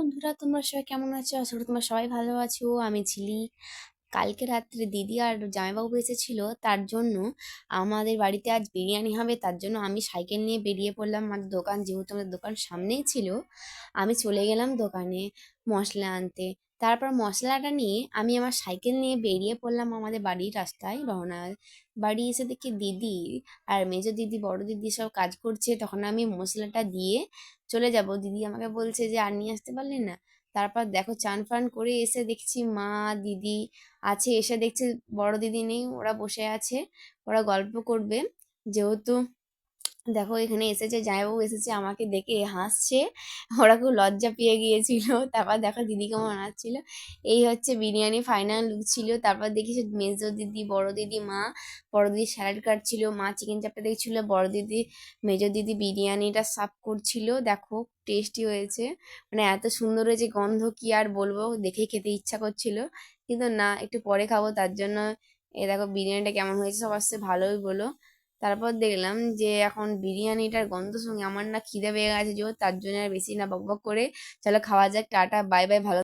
বন্ধুরা তোমরা সবাই কেমন আছো? করি তোমরা সবাই ভালো আছো। আমি ছিলি কালকে রাত্রে দিদি আর জামাইবাবু এসেছিল, তার জন্য আমাদের বাড়িতে আজ বিরিয়ানি হবে, তার জন্য আমি সাইকেল নিয়ে বেরিয়ে পড়লাম আমার দোকান, যেহেতু আমাদের দোকান সামনেই ছিল। আমি চলে গেলাম দোকানে মশলা আনতে। তারপর মশলাটা নিয়ে আমি আমার সাইকেল নিয়ে বেরিয়ে পড়লাম আমাদের বাড়ির রাস্তায় রওনা। বাড়ি এসে দেখি দিদি আর মেজো দিদি, বড় দিদি সব কাজ করছে, তখন আমি মশলাটা দিয়ে চলে যাব। দিদি আমাকে বলছে যে, আর নিয়ে আসতে পারলি না? তারপর দেখো চান ফান করে এসে দেখছি মা, দিদি আছে, এসে দেখছে বড় দিদি নেই, ওরা বসে আছে, ওরা গল্প করবে। যেহেতু দেখো এখানে এসেছে যাই জামাইবাবু এসেছে আমাকে দেখে হাসছে। ওরা খুব লজ্জা পেয়ে গিয়েছিল। তারপর দেখো দিদি কেমন বানাচ্ছিল এই হচ্ছে বিরিয়ানি ফাইনাল লুক ছিল। তারপর দেখি মেজো দিদি, বড় দিদি, মা, বড় দিদি স্যালাড কাটছিল, মা চিকেন চাপটা দেখছিল, বড় দিদি, মেজো দিদি বিরিয়ানিটা সার্ভ করছিল। দেখো টেস্টি হয়েছে। মানে এত সুন্দর হয়েছে গন্ধ, কি আর বলব? দেখেই খেতে ইচ্ছা করছিল। কিন্তু না, একটু পরে খাব, তার জন্য এ দেখো বিরিয়ানিটা কেমন হয়েছে সব আসছে, ভালোই বলো। তারপর দেখলাম যে এখন বিরিয়ানিটার গন্ধ সঙ্গে আমার না খিদে পেয়ে গেছে জোর তার জন্য আর বেশি না বকবক করে। চলো খাওয়া যাক, টাটা, বাই বাই, ভালো